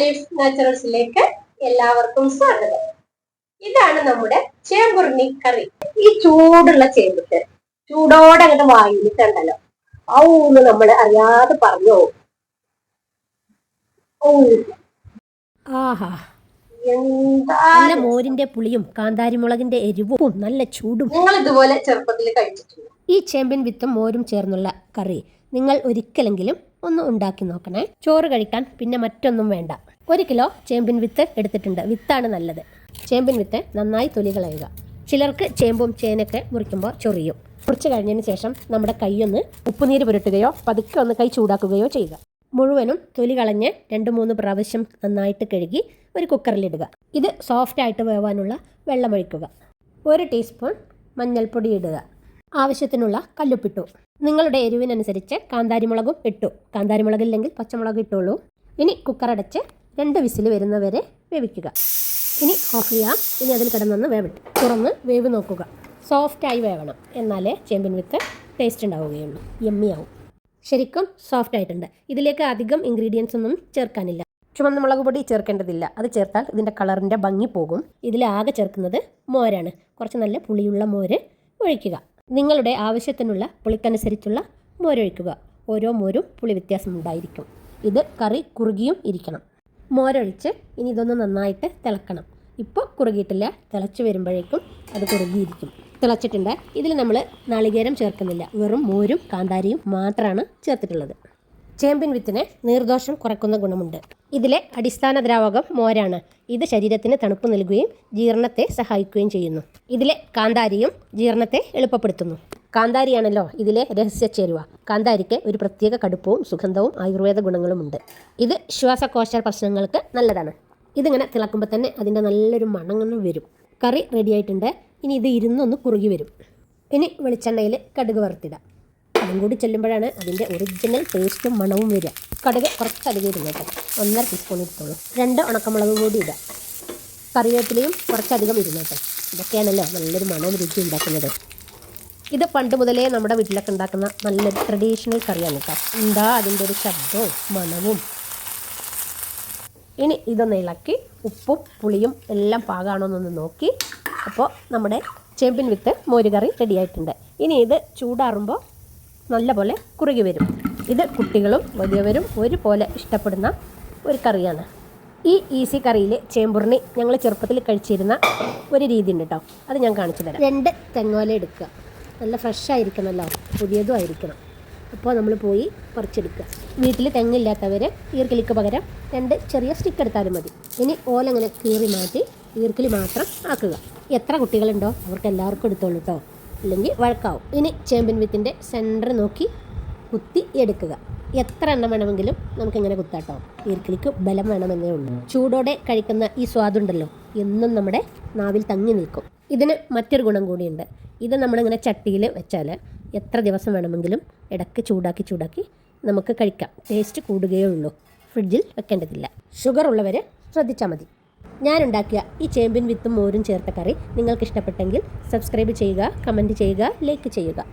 Leaf നാച്ചുറൽസിലേക്ക് എല്ലാവർക്കും സ്വാഗതം. ഇതാണ് നമ്മുടെ ചേമ്പുറിണി കറി. ഈ ചൂടുള്ള ചേമ്പിട്ട് ചൂടോടെ അങ്ങോട്ട് വാങ്ങിയിട്ടുണ്ടല്ലോ. ഔന്ന് നമ്മൾ അറിയാതെ പറഞ്ഞു. ഔ, ആഹാ. നല്ല മോരിന്റെ പുളിയും കാന്താരിമുളകിന്റെ എരിവും നല്ല ചൂടും. നിങ്ങൾ ഇതുപോലെ ചെറുപ്പത്തിൽ കഴിച്ചിട്ടുണ്ട് ഈ ചേമ്പിൻ വിത്തും മോരും ചേർന്നുള്ള കറി നിങ്ങൾ ഒരിക്കലെങ്കിലും ഒന്ന് ഉണ്ടാക്കി നോക്കണേ. ചോറ് കഴിക്കാൻ പിന്നെ മറ്റൊന്നും വേണ്ട. ഒരു കിലോ ചേമ്പിൻ വിത്ത് എടുത്തിട്ടുണ്ട്. വിത്താണ് നല്ലത്. ചേമ്പിൻ വിത്ത് നന്നായി തൊലി കളയുക. ചിലർക്ക് ചേമ്പും ചേനൊക്കെ മുറിക്കുമ്പോൾ ചൊറിയും. മുറിച്ച് കഴിഞ്ഞതിന് ശേഷം നമ്മുടെ കൈയൊന്ന് ഉപ്പുനീര് പുരട്ടുകയോ പതുക്കെ ഒന്ന് കൈ ചൂടാക്കുകയോ ചെയ്യുക. മുഴുവനും തൊലി കളഞ്ഞ് രണ്ട് മൂന്ന് പ്രാവശ്യം നന്നായിട്ട് കഴുകി ഒരു കുക്കറിലിടുക ഇത് സോഫ്റ്റ് ആയിട്ട് വേവാനുള്ള വെള്ളമൊഴിക്കുക ഒരു ടീസ്പൂൺ മഞ്ഞൾപ്പൊടി ഇടുക. ആവശ്യത്തിനുള്ള കല്ലുപ്പിട്ടു. നിങ്ങളുടെ എരിവിനനുസരിച്ച് കാന്താരിമുളകും ഇട്ടു. കാന്താരിമുളകില്ലെങ്കിൽ പച്ചമുളക് ഇട്ടുള്ളൂ ഇനി കുക്കർ അടച്ച് രണ്ട് വിസിൽ വരുന്നവരെ വേവിക്കുക. ഇനി ഓഫ് ചെയ്യാം ഇനി അതിൽ കിടന്നൊന്ന് വേവിട്ട് തുറന്ന് വേവ് നോക്കുക. സോഫ്റ്റായി വേവണം. എന്നാലേ ചേമ്പിൻ വിത്ത് ടേസ്റ്റ് ഉണ്ടാവുകയുള്ളൂ. യമ്മിയാവും ശരിക്കും സോഫ്റ്റ് ആയിട്ടുണ്ട്. ഇതിലേക്ക് അധികം ഇൻഗ്രീഡിയൻസ് ഒന്നും ചേർക്കാനില്ല. ചുവന്ന മുളക് പൊടി ചേർക്കേണ്ടതില്ല. അത് ചേർത്താൽ ഇതിന്റെ കളറിന്റെ ഭംഗി പോകും. ഇതിലാകെ ചേർക്കുന്നത് മോരാണ്. കുറച്ച് നല്ല പുളിയുള്ള മോര് ഒഴിക്കുക. നിങ്ങളുടെ ആവശ്യത്തിനുള്ള പുളിക്കനുസരിച്ചുള്ള മോരൊഴിക്കുക. ഓരോ മോരും പുളി വ്യത്യാസമുണ്ടായിരിക്കും ഇത് കറി കുറുകിയും ഇരിക്കണം. മോരൊഴിച്ച് ഇനി ഇതൊന്ന് നന്നായിട്ട് തിളക്കണം. ഇപ്പോൾ കുറുകിയിട്ടില്ല. തിളച്ച് വരുമ്പോഴേക്കും അത് കുറുകിയിരിക്കും. തിളച്ചിട്ടുണ്ട്. ഇതിൽ നമ്മൾ നാളികേരം ചേർക്കുന്നില്ല. വെറും മോരും കാന്താരിയും മാത്രമാണ് ചേർത്തിട്ടുള്ളത്. ചേമ്പിൻ വിത്തിന് നീർദോഷം കുറയ്ക്കുന്ന ഗുണമുണ്ട്. ഇതിലെ അടിസ്ഥാന ദ്രാവകം മോരാണ്. ഇത് ശരീരത്തിന് തണുപ്പ് നൽകുകയും ജീർണത്തെ സഹായിക്കുകയും ചെയ്യുന്നു. ഇതിലെ കാന്താരിയും ജീർണത്തെ എളുപ്പപ്പെടുത്തുന്നു. കാന്താരിയാണല്ലോ ഇതിലെ രഹസ്യ ചേരുവ. കാന്താരിക്ക് ഒരു പ്രത്യേക കടുപ്പവും സുഗന്ധവും ആയുർവേദ ഗുണങ്ങളുമുണ്ട്. ഇത് ശ്വാസകോശ പ്രശ്നങ്ങൾക്ക് നല്ലതാണ്. ഇതിങ്ങനെ തിളക്കുമ്പോൾ തന്നെ അതിന്റെ നല്ലൊരു മണങ്ങനെ വരും. കറി റെഡിയായിട്ടുണ്ട് ഇനി ഇത് ഇരുന്നൊന്ന് കുറുകി വരും. ഇനി വെളിച്ചെണ്ണയിൽ കടുക് വറുത്തിടാം. അതും കൂടി ചെല്ലുമ്പോഴാണ് അതിന്റെ ഒറിജിനൽ ടേസ്റ്റും മണവും വരിക. കടുക് കുറച്ചധികം ഇരുന്നു കേട്ടോ. ഒന്നര ടീസ്പൂൺ എടുത്തോളൂ. രണ്ട് ഉണക്കമുളക് കൂടി ഇടാം കറിവേപ്പിലയും കുറച്ചധികം ഇരുന്നു കേട്ടോ. ഇതൊക്കെയാണല്ലോ നല്ലൊരു മണവും രുചി ഉണ്ടാക്കുന്നത്. ഇത് പണ്ട് മുതലേ നമ്മുടെ വീട്ടിലൊക്കെ ഉണ്ടാക്കുന്ന നല്ലൊരു ട്രഡീഷണൽ കറിയാണ് കേട്ടോ. എന്താ അതിന്റെ ഒരു ശബ്ദവും മണവും? ഇനി ഇതൊന്ന് ഇളക്കി ഉപ്പും പുളിയും എല്ലാം പാകാണോന്നൊന്ന് നോക്കി. അപ്പോൾ നമ്മുടെ ചേമ്പിൻ വിത്ത് മോരുകറി റെഡിയായിട്ടുണ്ട് ഇനി ഇത് ചൂടാറുമ്പോൾ നല്ലപോലെ കുറുകി വരും. ഇത് കുട്ടികളും വലിയവരും ഒരുപോലെ ഇഷ്ടപ്പെടുന്ന ഒരു കറിയാണ്. ഈ ഈസി കറിയിൽ ചേമ്പുറിണി ഞങ്ങൾ ചെറുപ്പത്തിൽ കഴിച്ചിരുന്ന ഒരു രീതി ഉണ്ട് കേട്ടോ അത് ഞാൻ കാണിച്ചു തരാം. രണ്ട് തെങ്ങോല എടുക്കുക. നല്ല ഫ്രഷ് ആയിരിക്കണമല്ലോ പുതിയതും ആയിരിക്കണം. അപ്പോൾ നമ്മൾ പോയി പറിച്ചെടുക്കുക. വീട്ടിൽ തെങ്ങില്ലാത്തവർ ഈർക്കിലിക്ക് പകരം രണ്ട് ചെറിയ സ്റ്റിക്ക് എടുത്താലും മതി. ഇനി ഓലങ്ങനെ കീറി മാറ്റി ഈർക്കിൽ മാത്രം ആക്കുക. എത്ര കുട്ടികളുണ്ടോ? അവർക്ക് എല്ലാവർക്കും എടുത്തോളൂ കേട്ടോ ഇല്ലെങ്കിൽ വഴക്കാവും. ഇനി ചേമ്പിൻ വിത്തിന്റെ സെന്റർ നോക്കി കുത്തി എടുക്കുക. എത്ര എണ്ണം വേണമെങ്കിലും നമുക്കിങ്ങനെ കുത്താട്ടോ ഈർക്കിലിക്ക് ബലം വേണമെന്നേ ഉള്ളൂ. ചൂടോടെ കഴിക്കുന്ന ഈ സ്വാദുണ്ടല്ലോ എന്നും നമ്മുടെ നാവിൽ തങ്ങി നിൽക്കും. ഇതിന് മറ്റൊരു ഗുണം കൂടിയുണ്ട്. ഇത് നമ്മളിങ്ങനെ ചട്ടിയിൽ വെച്ചാൽ എത്ര ദിവസം വേണമെങ്കിലും ഇടയ്ക്ക് ചൂടാക്കി ചൂടാക്കി നമുക്ക് കഴിക്കാം. ടേസ്റ്റ് കൂടുകയേ ഉള്ളൂ. ഫ്രിഡ്ജിൽ വെക്കേണ്ടതില്ല. ഷുഗർ ഉള്ളവർ ശ്രദ്ധിച്ചാൽ മതി. ഞാൻ ഉണ്ടാക്കിയ ഈ ചേമ്പിൻ വിത്തും മോരും ചേർത്ത കറി നിങ്ങൾക്ക് ഇഷ്ടപ്പെട്ടെങ്കിൽ സബ്സ്ക്രൈബ് ചെയ്യുക കമന്റ് ചെയ്യുക ലൈക്ക് ചെയ്യുക.